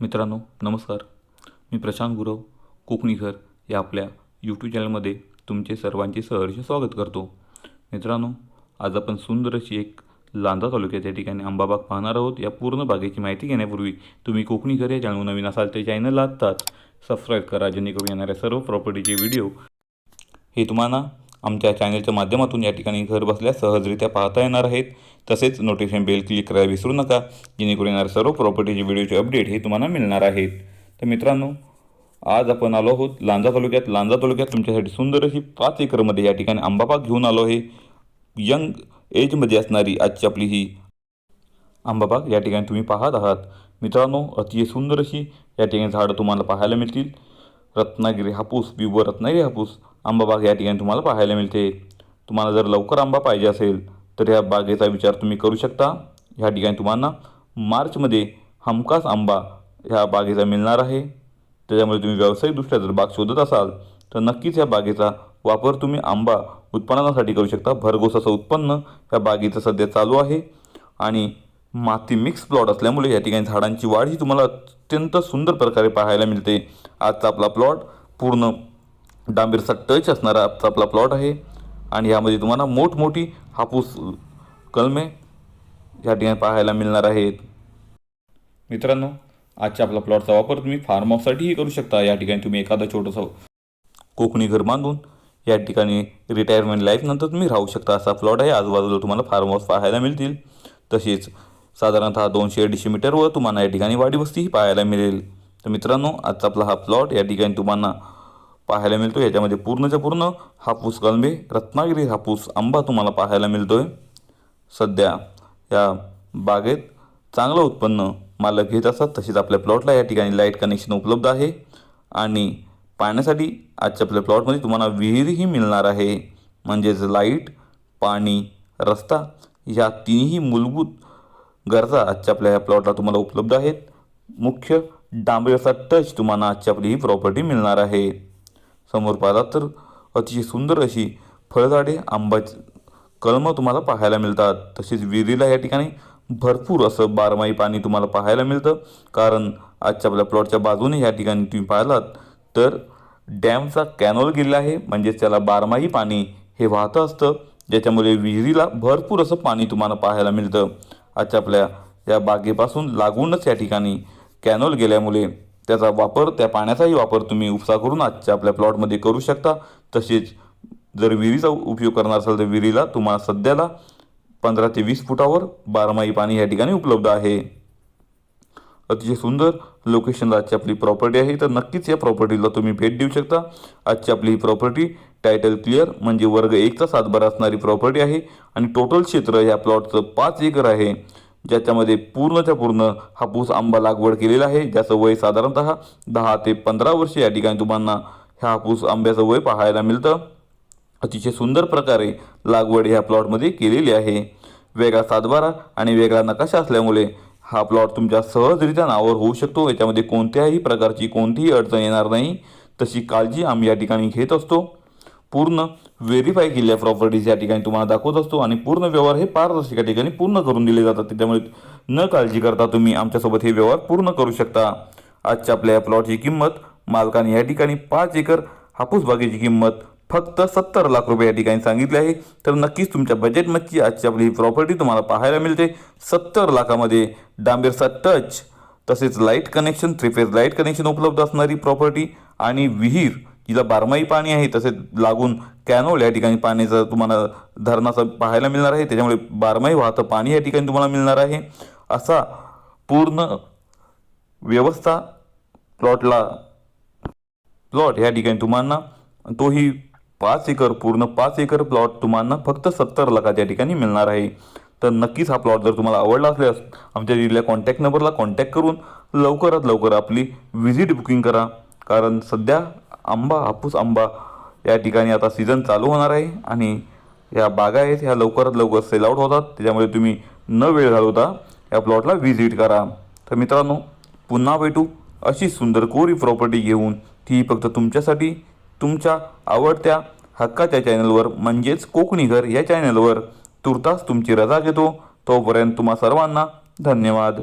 मित्रांनो नमस्कार. मी प्रशांत गुरव कोकणीकर या आपल्या यूट्यूब चॅनलमध्ये तुमचे सर्वांचे सहर्ष स्वागत करतो. मित्रांनो आज आपण सुंदर अशी एक लांजा तालुक्यात या ठिकाणी आंबाबाग पाहणार आहोत. या पूर्ण बागेची माहिती घेण्यापूर्वी तुम्ही कोकणीकर या चॅनल नवीन असाल तर चॅनलला आत्ताच सबस्क्राईब करा जेणेकरून येणाऱ्या सर्व प्रॉपर्टीचे व्हिडिओ हे तुम्हाला आमच्या चॅनलच्या माध्यमातून या ठिकाणी घर बसल्या सहजरित्या पाहता येणार आहेत. तसेच नोटिफिकेशन बेल क्लिक करायला विसरू नका. जेणेकरून येणारे सर्व प्रॉपर्टीचे व्हिडिओचे अपडेट हे तुम्हाला मिळणार आहेत. तर मित्रांनो आज आपण आलो आहोत लांजा तालुक्यात. लांजा तालुक्यात तुमच्यासाठी सुंदर अशी पाच एकरमध्ये या ठिकाणी आंबाबाग घेऊन आलो आहे. यंग एजमध्ये असणारी आजची आपली ही आंबाबाग या ठिकाणी तुम्ही पाहत आहात. मित्रांनो अतिशय सुंदर अशी या ठिकाणी झाडं तुम्हाला पाहायला मिळतील. रत्नागिरी हापूस विव रत्नागिरी हापूस. आंबाबाग या ठिकाणी तुम्हाला पाहायला मिळते. तुम्हाला जर लवकर आंबा पाहिजे असेल तर ह्या बागेचा विचार तुम्ही करू शकता. ह्या ठिकाणी तुम्हाला मार्चमध्ये हमखास आंबा ह्या बागेचा मिळणार आहे. त्याच्यामुळे तुम्ही व्यावसायिकदृष्ट्या जर बाग शोधत असाल तर नक्कीच या बागेचा वापर तुम्ही आंबा उत्पादनासाठी करू शकता. भरघोस असं उत्पन्न या बागेचं सध्या चालू आहे. आणि माती मिक्स प्लॉट असल्यामुळे या ठिकाणी झाडांची वाढ ही तुम्हाला अत्यंत सुंदर प्रकारे पाहायला मिळते. आजचा आपला प्लॉट पूर्ण डांबीरचा टच असणारा आजचा आपला प्लॉट आहे. आणि यामध्ये तुम्हाला मोठमोठी हापूस कलमे या ठिकाणी पाहायला मिळणार आहेत. मित्रांनो आजच्या आपला प्लॉटचा वापर तुम्ही फार्म हाऊससाठीही करू शकता. या ठिकाणी तुम्ही एखादं छोटंसं कोकणी घर बांधून या ठिकाणी रिटायरमेंट लाईफनंतर तुम्ही राहू शकता. असा प्लॉट आहे. आजूबाजूला तुम्हाला फार्म हाऊस पाहायला मिळतील. तसेच साधारणतः दोनशे अडीचशे मीटरवर तुम्हाला या ठिकाणी वाडीवस्तीही पाहायला मिळेल. तर मित्रांनो आजचा आपला हा प्लॉट या ठिकाणी तुम्हाला पाहायला मिळतो याच्यामध्ये पूर्णच्या पूर्ण हापूस कलमे रत्नागिरी हापूस आंबा तुम्हाला पाहायला मिळतो आहे सध्या या बागेत चांगलं उत्पन्न मालक घेत असतात. तसेच आपल्या प्लॉटला या ठिकाणी लाइट कनेक्शन उपलब्ध आहे. आणि पाण्यासाठी आजच्या आपल्या प्लॉटमध्ये तुम्हाला विहीरही मिळणार आहे. म्हणजेच लाइट पाणी रस्ता ह्या तिन्ही मूलभूत गरजा आजच्या आपल्या या प्लॉटला तुम्हाला उपलब्ध आहेत. मुख्य डांबरीचा टच तुम्हाला आजची आपली ही प्रॉपर्टी मिळणार आहे. समोर पाहिलात तर अतिशय सुंदर अशी फळझाडे आंबाची कलमं तुम्हाला पाहायला मिळतात. तसेच विहिरीला या ठिकाणी भरपूर असं बारमाही पाणी तुम्हाला पाहायला मिळतं. कारण आजच्या आपल्या प्लॉटच्या बाजूने या ठिकाणी तुम्ही पाहिलात तर डॅमचा कॅनॉल गेलेला आहे. म्हणजेच त्याला बारमाही पाणी हे वाहतं असतं. ज्याच्यामुळे विहिरीला भरपूर असं पाणी तुम्हाला पाहायला मिळतं. आजच्या आपल्या या बागेपासून लागूनच या ठिकाणी कॅनॉल गेल्यामुळे त्याचा वापर त्या पाण्याचाही वापर तुम्ही उपसा करून आजच्या आपल्या प्लॉटमध्ये करू शकता. तसेच जर विहिरीचा उपयोग करणार असाल तर विहिरीला तुम्हाला सध्याला पंधरा ते वीस फुटावर बारमाही पाणी या ठिकाणी उपलब्ध आहे. अतिशय सुंदर लोकेशनला आजची आपली प्रॉपर्टी आहे. तर नक्कीच या प्रॉपर्टीला तुम्ही भेट देऊ शकता. आजची आपली ही प्रॉपर्टी टायटल क्लिअर म्हणजे वर्ग एकचा सातबारा असणारी प्रॉपर्टी आहे. आणि टोटल क्षेत्र या प्लॉटचं पाच एकर आहे. ज्याच्यामध्ये पूर्णच्या पूर्ण हापूस आंबा लागवड केलेला आहे ज्याचं वय साधारणतः दहा ते पंधरा वर्षे या ठिकाणी तुम्हाला ह्या हापूस आंब्याचं वय पाहायला मिळतं. अतिशय सुंदर प्रकारे लागवड ह्या प्लॉटमध्ये केलेली आहे. वेगळा सातबारा आणि वेगळा नकाशा असल्यामुळे हा प्लॉट तुमच्या सहजरित्या नावावर होऊ शकतो. याच्यामध्ये कोणत्याही प्रकारची कोणतीही अडचण येणार नाही. तशी काळजी आम्ही या ठिकाणी घेत असतो. पूर्ण व्हेरीफाय केलेल्या प्रॉपर्टीज या ठिकाणी. तुम्हाला दाखवत असतो आणि पूर्ण व्यवहार हे पारदर्शक या ठिकाणी पूर्ण करून दिले जातात. त्याच्यामुळे न काळजी करता तुम्ही आमच्यासोबत हे व्यवहार पूर्ण करू शकता. आजच्या आपल्या या प्लॉटची किंमत मालकाने या ठिकाणी पाच एकर हापूस बागेची किंमत फक्त सत्तर लाख रुपये या ठिकाणी सांगितले आहे. तर नक्कीच तुमच्या बजेटमधची आजची आपली ही प्रॉपर्टी तुम्हाला पाहायला मिळते. सत्तर लाखामध्ये डांबेरचा टच तसेच light connection three phase light connection उपलब्ध असणारी प्रॉपर्टी आणि विहीर जिला बारमाही पाणी आहे तसेच लागून कॅनोल या ठिकाणी पाण्याचं तुम्हाला धरणाचं पाहायला मिळणार आहे. त्याच्यामुळे बारमाही वाहतं पाणी या ठिकाणी तुम्हाला मिळणार आहे. असा पूर्ण व्यवस्था प्लॉटला प्लॉट या ठिकाणी तुम्हाला तोही पाच एकर पूर्ण पाच एकर प्लॉट तुम्हाला फक्त सत्तर लाखात या ठिकाणी मिळणार आहे. तर नक्कीच हा प्लॉट जर तुम्हाला आवडला असल्यास आमच्या दिलेल्या कॉन्टॅक्ट नंबरला कॉन्टॅक्ट करून लवकरात लवकर आपली व्हिजिट बुकिंग करा. कारण सध्या आंबा हापूस आंबा या ठिकाणी आता सीझन चालू होणार आहे आणि या बागा आहेत ह्या लवकरात लवकर सेल आउट होतात. त्याच्यामुळे तुम्ही न वेळ घालवता या प्लॉटला व्हिजिट करा. तर मित्रांनो पुन्हा भेटू अशी सुंदर कोरी प्रॉपर्टी घेऊन. ती फक्त तुमच्यासाठी तुमच्या आवडत्या हक्काच्या चॅनलवर म्हणजेच कोकणी घर या चॅनलवर तुर्तास तुमची रजा घेतो. तोपर्यंत तुम्हा सर्वांना धन्यवाद.